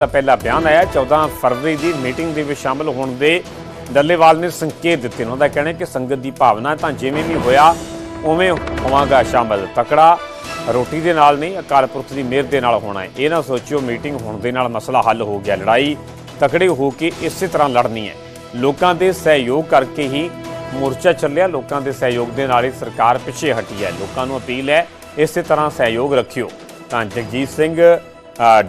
ਦਾ ਪਹਿਲਾ ਬਿਆਨ ਆਇਆ 14 ਫਰਵਰੀ ਦੀ ਮੀਟਿੰਗ ਦੇ ਵਿੱਚ ਸ਼ਾਮਲ ਹੋਣ ਦੇ ਡੱਲੇਵਾਲ ਨੇ ਸੰਕੇਤ ਦਿੱਤੇ ਉਹਨਾਂ ਦਾ ਕਹਿਣਾ ਕਿ ਸੰਗਤ ਦੀ ਭਾਵਨਾ ਤਾਂ ਜਿਵੇਂ ਵੀ ਹੋਇਆ, ਉਵੇਂ ਹੋਵਾਂਗਾ ਸ਼ਾਮਲ। ਤਕੜਾ ਰੋਟੀ ਦੇ ਨਾਲ ਨਹੀਂ, ਅਕਾਲ ਪੁਰਖ ਦੀ ਮਿਹਰ ਦੇ ਨਾਲ ਹੋਣਾ ਹੈ। ਇਹ ਨਾ ਸੋਚਿਓ, ਮੀਟਿੰਗ ਹੋਣ ਦੇ ਨਾਲ ਮਸਲਾ ਹੱਲ ਹੋ ਗਿਆ। ਲੜਾਈ ਤਕੜੇ ਹੋ ਕੇ ਇਸੇ ਤਰ੍ਹਾਂ ਲੜਨੀ ਹੈ। ਲੋਕਾਂ ਦੇ ਸਹਿਯੋਗ ਕਰਕੇ ਹੀ ਮੋਰਚਾ ਚੱਲਿਆ। ਲੋਕਾਂ ਦੇ ਸਹਿਯੋਗ ਦੇ ਨਾਲ ਹੀ ਸਰਕਾਰ ਪਿੱਛੇ ਹਟੀ ਹੈ। ਲੋਕਾਂ ਨੂੰ ਅਪੀਲ ਹੈ, ਇਸੇ ਤਰ੍ਹਾਂ ਸਹਿਯੋਗ ਰੱਖਿਓ। ਤਾਂ ਜਗਜੀਤ ਸਿੰਘ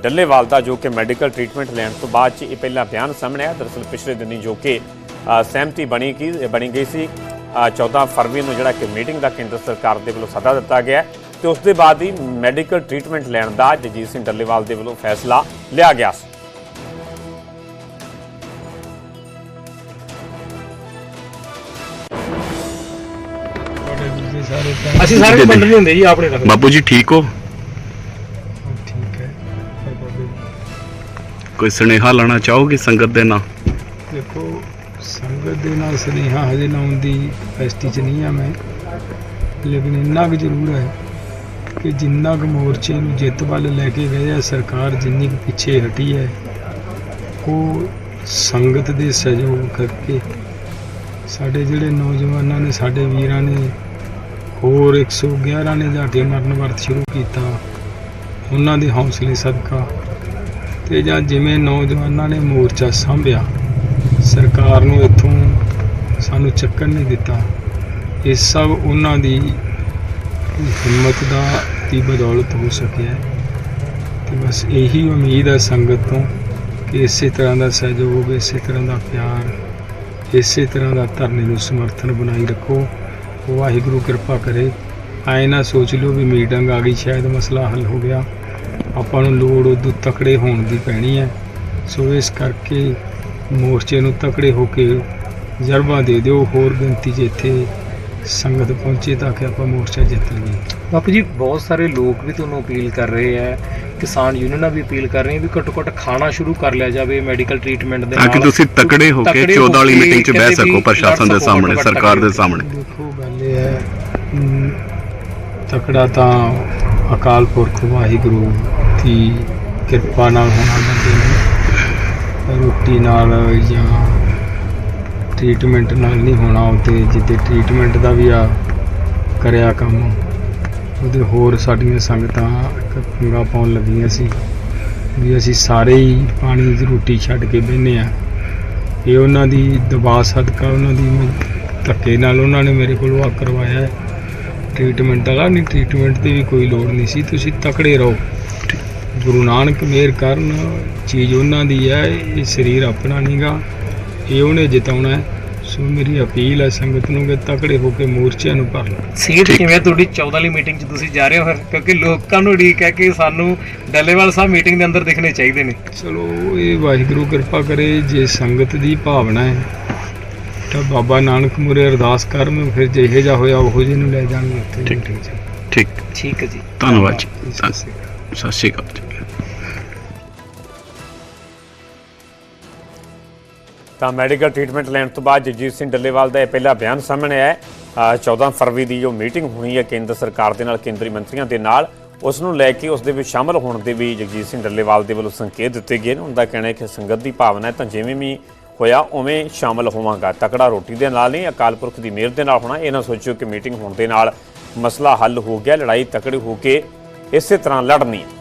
ਡੱਲੇਵਾਲ ਦਾ ਜੋ ਕਿ ਮੈਡੀਕਲ ਟ੍ਰੀਟਮੈਂਟ ਲੈਣ ਤੋਂ ਬਾਅਦ 'ਚ ਇਹ ਪਹਿਲਾ ਬਿਆਨ ਸਾਹਮਣੇ ਆਇਆ। ਦਰਅਸਲ ਪਿਛਲੇ ਦਿਨੀ ਜੋ ਕਿ ਸਹਿਮਤੀ ਬਣੀ ਕੀ ਬਣੀ ਗਈ ਸੀ। ਅ, 14 ਫਰਵਰੀ ਨੂੰ ਜਿਹੜਾ ਕਿ ਮੀਟਿੰਗ ਦਾ ਕੇਂਦਰ ਸਰਕਾਰ ਦੇ ਵੱਲੋਂ ਸੱਦਾ ਦਿੱਤਾ ਗਿਆ ਤੇ ਉਸ ਦੇ ਬਾਅਦ ਹੀ ਮੈਡੀਕਲ ਟ੍ਰੀਟਮੈਂਟ ਲੈਣ ਦਾ ਜਗਜੀਤ ਸਿੰਘ ਡੱਲੇਵਾਲ ਦੇ ਵੱਲੋਂ ਫੈਸਲਾ ਲਿਆ ਗਿਆ ਸੀ। ਅਸੀਂ ਸਾਰੇ ਪਿੰਡ ਦੇ ਹੁੰਦੇ ਜੀ ਆਪਣੇ ਬਾਪੂ ਜੀ ਠੀਕ ਹੋ? ਕੋਈ ਸੁਨੇਹਾ ਲਾਣਾ ਚਾਹੋਗੇ ਸੰਗਤ ਦੇ ਨਾਲ? ਦੇਖੋ, ਸੰਗਤ ਦੇ ਨਾਲ ਸੁਨੇਹਾ ਹਜੇ ਲਾਉਣ ਦੀ ਫੈਸਟੀ ਚ ਨਹੀਂ ਆ ਮੈਂ। ਲੇਕਿਨ ਇੰਨਾ ਕੁ ਜ਼ਰੂਰ ਹੈ ਕਿ ਜਿੰਨਾ ਕੁ ਮੋਰਚੇ ਨੂੰ ਜਿੱਤ ਵੱਲ ਲੈ ਕੇ ਗਏ ਆ, ਸਰਕਾਰ ਜਿੰਨੀ ਕੁ ਪਿੱਛੇ ਹਟੀ ਹੈ, ਉਹ ਸੰਗਤ ਦੇ ਸਹਿਯੋਗ ਕਰਕੇ ਸਾਡੇ ਜਿਹੜੇ ਨੌਜਵਾਨਾਂ ਨੇ, ਸਾਡੇ ਵੀਰਾਂ ਨੇ, ਹੋਰ 111 ਨੇ ਜਾ ਕੇ ਮਰਨ ਵਰਤ ਸ਼ੁਰੂ ਕੀਤਾ। ਉਹਨਾਂ ਦੇ ਹੌਸਲੇ ਸਦਕਾ ਤੇ ਜਾਂ ਜਿਵੇਂ ਨੌਜਵਾਨਾਂ ਨੇ ਮੋਰਚਾ ਸਾਂਭਿਆ, ਸਰਕਾਰ ਨੂੰ ਇੱਥੋਂ ਸਾਨੂੰ ਚੱਕਣ ਨਹੀਂ ਦਿੱਤਾ। ਇਹ ਸਭ ਉਹਨਾਂ ਦੀ ਹਿੰਮਤ ਦਾ ਦੀ ਬਦੌਲਤ ਹੋ ਸਕਿਆ ਹੈ। ਤੇ ਬਸ ਇਹੀ ਉਮੀਦ ਹੈ ਸੰਗਤ ਤੋਂ ਕਿ ਇਸੇ ਤਰ੍ਹਾਂ ਦਾ ਸਹਿਯੋਗ, ਇਸੇ ਤਰ੍ਹਾਂ ਦਾ ਪਿਆਰ, ਇਸੇ ਤਰ੍ਹਾਂ ਦਾ ਧਰਨੇ ਨੂੰ ਸਮਰਥਨ ਬਣਾਈ ਰੱਖੋ। ਵਾਹਿਗੁਰੂ ਕਿਰਪਾ ਕਰੇ। ਐ ਨਾ ਸੋਚ ਲਿਓ ਵੀ ਮੀਟਿੰਗ ਆ ਗਈ, ਸ਼ਾਇਦ ਮਸਲਾ ਹੱਲ ਹੋ ਗਿਆ। ਆਪਾਂ ਨੂੰ ਲੋੜ ਉਦੋਂ ਤਕੜੇ ਹੋਣ ਦੀ ਪੈਣੀ ਹੈ। ਸੋ ਇਸ ਕਰਕੇ ਮੋਰਚੇ ਨੂੰ ਤਕੜੇ ਹੋ ਕੇ ਜਰਬਾ ਦੇ ਦਿਓ ਹੋਰ ਗਿਣਤੀ 'ਚ ਇੱਥੇ ਸੰਗਤ ਪਹੁੰਚੇ ਤਾਂ ਕਿ ਆਪਾਂ ਮੋਰਚਾ ਜਿੱਤ ਲਈਏ। ਬਾਪੂ ਜੀ ਬਹੁਤ ਸਾਰੇ ਲੋਕ ਵੀ ਤੁਹਾਨੂੰ ਅਪੀਲ ਕਰ ਰਹੇ ਹੈ। ਕਿਸਾਨ ਯੂਨੀਅਨਾਂ ਵੀ ਅਪੀਲ ਕਰ ਰਹੀਆਂ ਵੀ ਘੱਟੋ ਘੱਟ ਖਾਣਾ ਸ਼ੁਰੂ ਕਰ ਲਿਆ ਜਾਵੇ ਮੈਡੀਕਲ ਟ੍ਰੀਟਮੈਂਟ ਦੇ ਤਾਂ ਕਿ ਨਾਲ। ਤੁਸੀਂ ਤਕੜੇ ਹੋ ਕੇ ਤਕੜੇ 14 ਵਾਲੀ ਮੀਟਿੰਗ 'ਚ ਬਹਿ ਸਕੋ ਪ੍ਰਸ਼ਾਸਨ ਦੇ ਸਾਹਮਣੇ ਸਰਕਾਰ ਦੇ ਸਾਹਮਣੇ। ਦੇਖੋ ਗੱਲ ਇਹ ਹੈ ਤਕੜਾ ਤਾਂ ਅਕਾਲ ਪੁਰਖ ਵਾਹਿਗੁਰੂ ਦੀ ਕਿਰਪਾ ਨਾਲ ਹੋਣਾ ਬੰਦੇ ਨੂੰ ਰੋਟੀ ਨਾਲ ਜਾਂ ਟ੍ਰੀਟਮੈਂਟ ਨਾਲ ਨਹੀਂ ਹੋਣਾ ਉਹ ਤੇ ਜਿੱਤੇ ਟ੍ਰੀਟਮੈਂਟ ਦਾ ਵੀ ਆ ਕਰਿਆ ਕੰਮ। ਉਹਦੇ ਹੋਰ ਸਾਡੀਆਂ ਸੰਗਤਾਂ ਪੰਗਾ ਪਾਉਣ ਲੱਗੀਆਂ ਸੀ ਵੀ ਅਸੀਂ ਸਾਰੇ ਹੀ ਪਾਣੀ ਦੀ ਰੋਟੀ ਛੱਡ ਕੇ ਬਹਿੰਦੇ ਆ ਇਹ ਉਹਨਾਂ ਦੀ ਦਬਾਅ ਸਦਕਾ, ਉਹਨਾਂ ਦੀ ਧੱਕੇ ਨਾਲ ਉਹਨਾਂ ਨੇ ਮੇਰੇ ਕੋਲੋਂ ਆ ਕਰਵਾਇਆ। ਹੈ ਟ੍ਰੀਟਮੈਂਟ ਵਾਲਾ, ਨਹੀਂ ਟ੍ਰੀਟਮੈਂਟ ਦੀ ਵੀ ਕੋਈ ਲੋੜ ਨਹੀਂ ਸੀ, ਤੁਸੀਂ ਤਕੜੇ ਰਹੋ। ਗੁਰੂ ਨਾਨਕ ਮਿਹਰ ਕਰਨ ਚੀਜ਼ ਉਹਨਾਂ ਦੀ ਹੈ ਇਹ ਸਰੀਰ ਆਪਣਾ ਨਹੀਂਗਾ ਇਹ ਉਹਨੇ ਜਿਤਾਉਣਾ ਹੈ। ਸੋ ਮੇਰੀ ਅਪੀਲ ਹੈ ਸੰਗਤ ਨੂੰ ਕਿ ਤਕੜੇ ਹੋ ਕੇ ਮੋਰਚਿਆਂ ਨੂੰ ਭਰ ਲਓ। ਸੀਟ ਕਿਵੇਂ ਤੁਹਾਡੀ 14 ਵਾਲੀ ਮੀਟਿੰਗ 'ਚ ਤੁਸੀਂ ਜਾ ਰਹੇ ਹੋ ਫਿਰ? ਕਿਉਂਕਿ ਲੋਕਾਂ ਨੂੰ ਉਡੀਕ ਹੈ ਕਿ ਸਾਨੂੰ ਡੱਲੇਵਾਲ ਸਾਹਿਬ ਮੀਟਿੰਗ ਦੇ ਅੰਦਰ ਦਿਖਣੇ ਚਾਹੀਦੇ ਨੇ। ਚਲੋ ਇਹ ਵਾਹਿਗੁਰੂ ਕਿਰਪਾ ਕਰੇ ਜੇ ਸੰਗਤ ਦੀ ਭਾਵਨਾ ਹੈ ਤਾਂ ਬਾਬਾ ਨਾਨਕ ਮੁਰੇ ਅਰਦਾਸ ਕਰਨ ਫਿਰ ਜਿਹੇ ਜਾ ਹੋਇਆ ਉਹੋ ਜਿਹੇ ਨੂੰ ਲੈ ਜਾਣਗੇ ਉੱਥੇ ਠੀਕ। 'ਚ। ਠੀਕ ਠੀਕ ਹੈ ਜੀ। ਧੰਨਵਾਦ ਜੀ। ਸਤਿ ਸ਼੍ਰੀ ਅਕਾਲ। ਤਾਂ ਮੈਡੀਕਲ ਟ੍ਰੀਟਮੈਂਟ ਲੈਣ ਤੋਂ ਬਾਅਦ ਜਗਜੀਤ ਸਿੰਘ ਡੱਲੇਵਾਲ ਦਾ ਇਹ ਪਹਿਲਾ ਬਿਆਨ ਸਾਹਮਣੇ ਆਇਆ ਹੈ। ਅ, 14 ਫਰਵਰੀ ਦੀ ਜੋ ਮੀਟਿੰਗ ਹੋਣੀ ਹੈ ਕੇਂਦਰ ਸਰਕਾਰ ਦੇ ਨਾਲ ਕੇਂਦਰੀ ਮੰਤਰੀਆਂ ਦੇ ਨਾਲ। ਉਸ ਨੂੰ ਲੈ ਕੇ ਉਸ ਦੇ ਵਿੱਚ ਸ਼ਾਮਲ ਹੋਣ ਦੇ ਵੀ ਜਗਜੀਤ ਸਿੰਘ ਡੱਲੇਵਾਲ ਦੇ ਵੱਲੋਂ ਸੰਕੇਤ ਦਿੱਤੇ ਗਏ ਨੇ। ਉਹਦਾ ਕਹਿਣਾ ਹੈ ਕਿ ਸੰਗਤ ਦੀ ਭਾਵਨਾ ਹੈ ਤਾਂ ਜਿਵੇਂ ਵੀ ਹੋਇਆ ਉਵੇਂ ਸ਼ਾਮਲ ਹੋਵਾਂਗਾ। ਤਕੜਾ ਰੋਟੀ ਦੇ ਨਾਲ ਨਹੀਂ ਅਕਾਲ ਪੁਰਖ ਦੀ ਮਿਹਰ ਦੇ ਨਾਲ ਹੋਣਾ। ਇਹ ਨਾ ਸੋਚਿਓ ਕਿ ਮੀਟਿੰਗ ਹੋਣ ਦੇ ਨਾਲ ਮਸਲਾ ਹੱਲ ਹੋ ਗਿਆ ਲੜਾਈ ਤਕੜੀ ਹੋ ਕੇ ਇਸੇ ਤਰ੍ਹਾਂ ਲੜਨੀ ਹੈ।